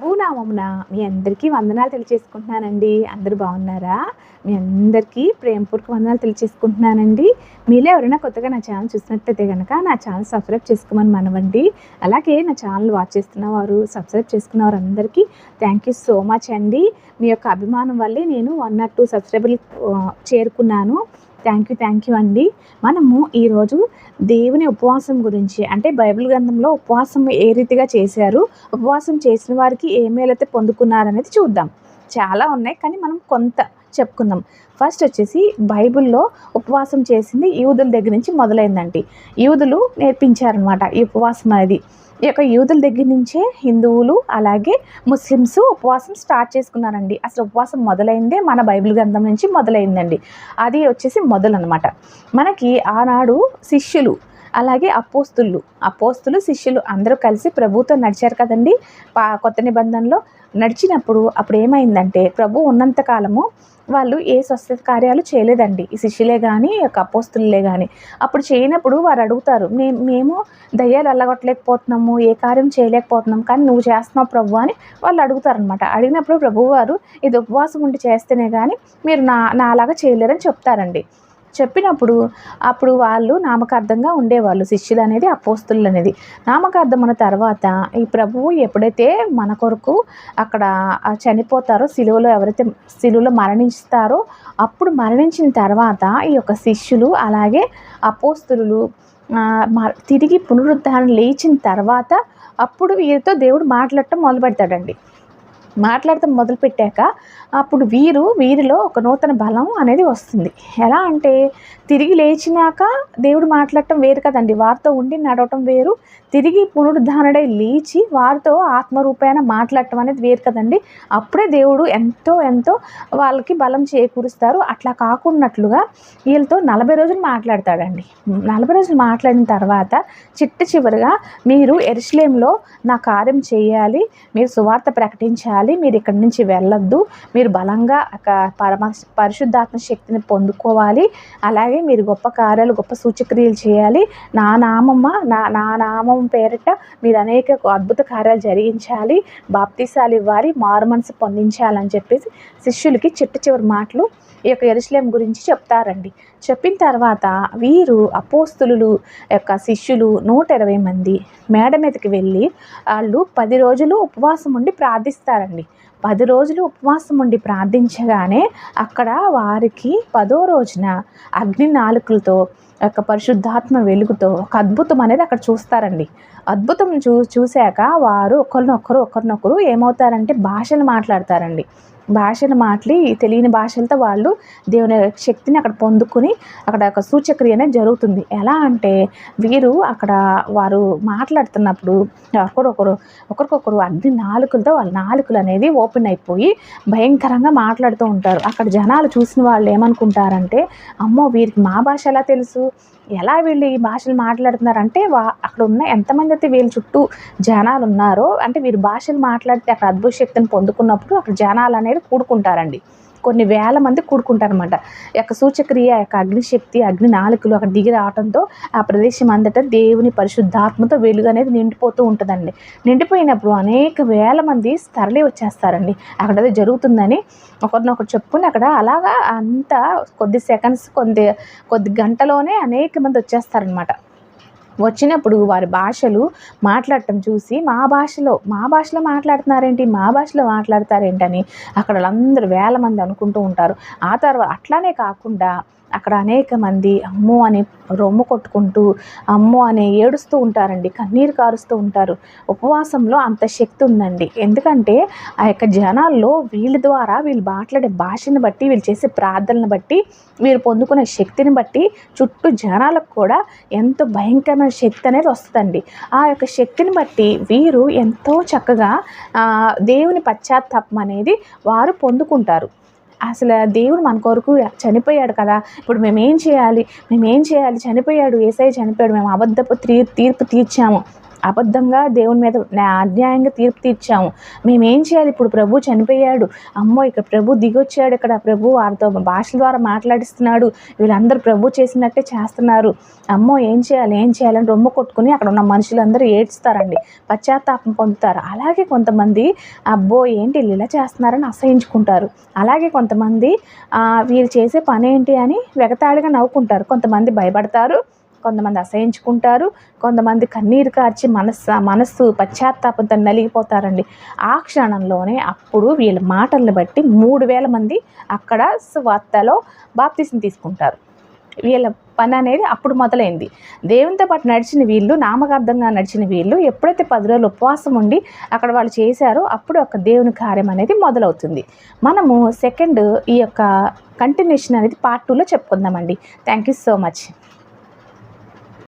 ప్రభునామమున మీ అందరికీ వందనాలు తెలియచేసుకుంటున్నానండి. అందరూ బాగున్నారా? మీ అందరికీ ప్రేమపూర్వక వందనాలు తెలియచేసుకుంటున్నానండి. మీలో ఎవరైనా కొత్తగా నా ఛానల్ చూసినట్లయితే కనుక నా ఛానల్ సబ్స్క్రైబ్ చేసుకోమని మనవండి. అలాగే నా ఛానల్ వాచ్ చేస్తున్న వారు సబ్స్క్రైబ్ చేసుకున్న వారు అందరికీ థ్యాంక్ యూ సో మచ్ అండి. మీ యొక్క అభిమానం వల్లే నేను వన్ నాట్ టూ సబ్స్క్రైబర్లు చేరుకున్నాను. థ్యాంక్ యూ థ్యాంక్ యూ అండి. మనము ఈరోజు దేవుని ఉపవాసం గురించి అంటే బైబిల్ గ్రంథంలో ఉపవాసం ఏ రీతిగా చేశారు ఉపవాసం చేసిన వారికి ఏ మేలైతే పొందుకున్నారనేది చూద్దాం. చాలా ఉన్నాయి కానీ మనం కొంత చెప్పుకుందాం. ఫస్ట్ వచ్చేసి బైబిల్లో ఉపవాసం చేసింది యూదుల దగ్గర నుంచి మొదలైందండి. యూదులు నేర్పించారనమాట ఈ ఉపవాసం అనేది. ఈ యొక్క యూదుల దగ్గర నుంచే హిందువులు అలాగే ముస్లిమ్స్ ఉపవాసం స్టార్ట్ చేసుకున్నారండి. అసలు ఉపవాసం మొదలైందే మన బైబిల్ గ్రంథం నుంచి మొదలైందండి. అది వచ్చేసి మొదలు అనమాట మనకి ఆనాడు శిష్యులు అలాగే అపోస్తులు అపోస్తులు శిష్యులు అందరూ కలిసి ప్రభుతో నడిచారు కదండి. పా కొత్త నిబంధనలో నడిచినప్పుడు అప్పుడు ఏమైందంటే ప్రభు ఉన్నంత కాలము వాళ్ళు ఏ స్వస్థత కార్యాలు చేయలేదండి. ఈ శిష్యులే కానీ యొక్క అపోస్తులే కానీ అప్పుడు చేయనప్పుడు వారు అడుగుతారు మేము మేము దయ్యాలు అల్లగొట్టలేకపోతున్నాము ఏ కార్యం చేయలేకపోతున్నాం కానీ నువ్వు చేస్తున్నావు ప్రభు అని వాళ్ళు అడుగుతారు అనమాట అడిగినప్పుడు ప్రభువారు ఇది ఉపవాసం ఉండి చేస్తేనే కానీ మీరు నా నాలాగా చేయలేరని చెప్తారండి. చెప్పినప్పుడు అప్పుడు వాళ్ళు నామకార్థంగా ఉండేవాళ్ళు. శిష్యులు అనేది అపోస్తులు అనేది. నామకార్థం అన్న తర్వాత ఈ ప్రభువు ఎప్పుడైతే మన కొరకు అక్కడ చనిపోతారో సిలువలో ఎవరైతే సిలువలో మరణిస్తారో అప్పుడు మరణించిన తర్వాత ఈ యొక్క శిష్యులు అలాగే అపోస్తులు తిరిగి పునరుద్ధరణ లేచిన తర్వాత అప్పుడు వీరితో దేవుడు మాట్లాడటం మొదలు పెడతాడండి మాట్లాడటం మొదలుపెట్టాక అప్పుడు వీరు వీరిలో ఒక నూతన బలం అనేది వస్తుంది. ఎలా అంటే తిరిగి లేచినాక దేవుడు మాట్లాడటం వేరు కదండి. వారితో ఉండి నడవటం వేరు. తిరిగి పునరుద్ధారణడై లేచి వారితో ఆత్మరూపేణ మాట్లాడటం అనేది వేరు కదండి. అప్పుడే దేవుడు ఎంతో ఎంతో వాళ్ళకి బలం చేకూరుస్తారు. అట్లా కాకున్నట్లుగా వీళ్ళతో నలభై రోజులు మాట్లాడతాడండి. నలభై రోజులు మాట్లాడిన తర్వాత చిట్ట చివరిగా మీరు ఎరుసలేంలో నా కార్యం చేయాలి. మీరు సువార్త ప్రకటించాలి. మీరు ఇక్కడి నుంచి వెళ్ళొద్దు. మీరు బలంగా పరమ పరిశుద్ధాత్మ శక్తిని పొందుకోవాలి. అలాగే మీరు గొప్ప కార్యాలు గొప్ప సూచక్రియలు చేయాలి. నా నామమ్మ నా నా నామం పేరిట మీరు అనేక అద్భుత కార్యాలు జరిగించాలి. బాప్తీసాలు ఇవ్వాలి మారు మనసు పొందించాలని చెప్పేసి శిష్యులకి చిట్ట చివరి మాటలు ఈ యొక్క ఎరుసలేం గురించి చెప్తారండి. చెప్పిన తర్వాత వీరు అపోస్తులు యొక్క శిష్యులు నూట ఇరవై మంది మేడ మీదకి వెళ్ళి వాళ్ళు పది రోజులు ఉపవాసం ఉండి ప్రార్థిస్తారండి. పది రోజులు ఉపవాసం ఉండి ప్రార్థించగానే అక్కడ వారికి పదో రోజున అగ్ని నాలుకలతో యొక్క పరిశుద్ధాత్మ వెలుగుతో ఒక అద్భుతం అనేది అక్కడ చూస్తారండి. అద్భుతం చూ చూశాక వారు ఒకరినొకరు ఒకరినొకరు ఏమవుతారంటే భాషను మాట్లాడతారండి. భాషను మాట్లాడి తెలియని భాషలతో వాళ్ళు దేవుని శక్తిని అక్కడ పొందుకుని అక్కడ ఒక సూచక్రియ అనేది జరుగుతుంది. ఎలా అంటే వీరు అక్కడ వారు మాట్లాడుతున్నప్పుడు ఒకరొకరు ఒకరికొకరు అగ్ని నాలుకలతో వాళ్ళ నాలుకలు అనేది ఓపెన్ అయిపోయి భయంకరంగా మాట్లాడుతూ ఉంటారు. అక్కడ జనాలు చూసిన వాళ్ళు ఏమనుకుంటారంటే అమ్మో వీరికి మా భాష ఎలా తెలుసు? ఎలా వీళ్ళు ఈ భాషలు మాట్లాడుతున్నారంటే వా అక్కడ ఉన్న ఎంతమంది అయితే వీళ్ళ చుట్టూ జనాలు ఉన్నారో అంటే వీరు భాషలు మాట్లాడితే అక్కడ అద్భుత శక్తిని పొందుకున్నప్పుడు అక్కడ జనాలు అనేది కూడుకుంటారండి. కొన్ని వేల మంది కూడుకుంటారనమాట యొక్క సూచక్రియ యొక్క అగ్నిశక్తి అగ్ని నాలుకలు అక్కడ దిగి రావడంతో ఆ ప్రదేశం అంతటా దేవుని పరిశుద్ధాత్మతో వెలుగు అనేది నిండిపోతూ ఉంటుందండి. నిండిపోయినప్పుడు అనేక వేల మంది తరలి వచ్చేస్తారండి. అక్కడ అది జరుగుతుందని ఒకరినొకరు చెప్పుకుని అక్కడ అలాగా అంత కొద్ది సెకండ్స్ కొద్ది కొద్ది గంటలోనే అనేక మంది వచ్చేస్తారనమాట వచ్చినప్పుడు వారి భాషలు మాట్లాడటం చూసి మా భాషలో మా భాషలో మాట్లాడుతున్నారేంటి? మా భాషలో మాట్లాడతారేంటని అక్కడ వాళ్ళందరూ వేల మంది అనుకుంటూ ఉంటారు. ఆ తర్వాత అట్లానే కాకుండా అక్కడ అనేక మంది అమ్మో అని రొమ్ము కొట్టుకుంటూ అమ్మో అని ఏడుస్తూ ఉంటారండి. కన్నీరు కారుస్తూ ఉంటారు. ఉపవాసంలో అంత శక్తి ఉందండి. ఎందుకంటే ఆ యొక్క జనాల్లో వీళ్ళ ద్వారా వీళ్ళు మాట్లాడే భాషను బట్టి వీళ్ళు చేసే ప్రార్థనను బట్టి వీరు పొందుకునే శక్తిని బట్టి చుట్టూ జనాలకు కూడా ఎంతో భయంకరమైన శక్తి అనేది వస్తుందండి. ఆ యొక్క శక్తిని బట్టి వీరు ఎంతో చక్కగా దేవుని పశ్చాత్తాపం అనేది వారు పొందుకుంటారు. అసలు దేవుడు మన కొరకు చనిపోయాడు కదా. ఇప్పుడు మేమేం చేయాలి? మేమేం చేయాలి? చనిపోయాడు. ఏసై చనిపోయాడు. మేము అబద్ధపు తీ తీర్పు తీర్చాము. అబద్ధంగా దేవుని మీద అన్యాయంగా తీర్పు తీర్చాము. మేమేం చేయాలి? ఇప్పుడు ప్రభు చనిపోయాడు. అమ్మో ఇక్కడ ప్రభు దిగొచ్చాడు. ఇక్కడ ప్రభు వారితో భాషల ద్వారా మాట్లాడిస్తున్నాడు. వీళ్ళందరూ ప్రభు చేసినట్టే చేస్తున్నారు. అమ్మో ఏం చేయాలి? ఏం చేయాలని రొమ్ము కొట్టుకుని అక్కడ ఉన్న మనుషులందరూ ఏడ్చుతారండి పశ్చాత్తాపం పొందుతారు. అలాగే కొంతమంది అబ్బో ఏంటి వీళ్ళు ఇలా చేస్తున్నారని అసహించుకుంటారు. అలాగే కొంత కొంతమంది వీరు చేసే పని ఏంటి అని వెగతాళిగా నవ్వుకుంటారు. కొంతమంది భయపడతారు కొంతమంది అసహించుకుంటారు కొంతమంది కన్నీరు కార్చి మనస్సు మనస్సు పశ్చాత్తాపంతో నలిగిపోతారండి. ఆ క్షణంలోనే అప్పుడు వీళ్ళ మాటలను బట్టి మూడు వేల మంది అక్కడ స్వార్థలో బాప్తిసం తీసుకుంటారు. వీళ్ళ పని అనేది అప్పుడు మొదలైంది. దేవునితో పాటు నడిచిన వీళ్ళు నామకార్థంగా నడిచిన వీళ్ళు ఎప్పుడైతే పది రోజులు ఉపవాసం ఉండి అక్కడ వాళ్ళు చేశారో అప్పుడు ఒక దేవుని కార్యం అనేది మొదలవుతుంది. మనము సెకండ్ ఈ యొక్క కంటిన్యూషన్ అనేది పార్ట్ టూలో చెప్పుకుందామండి. Thank you so much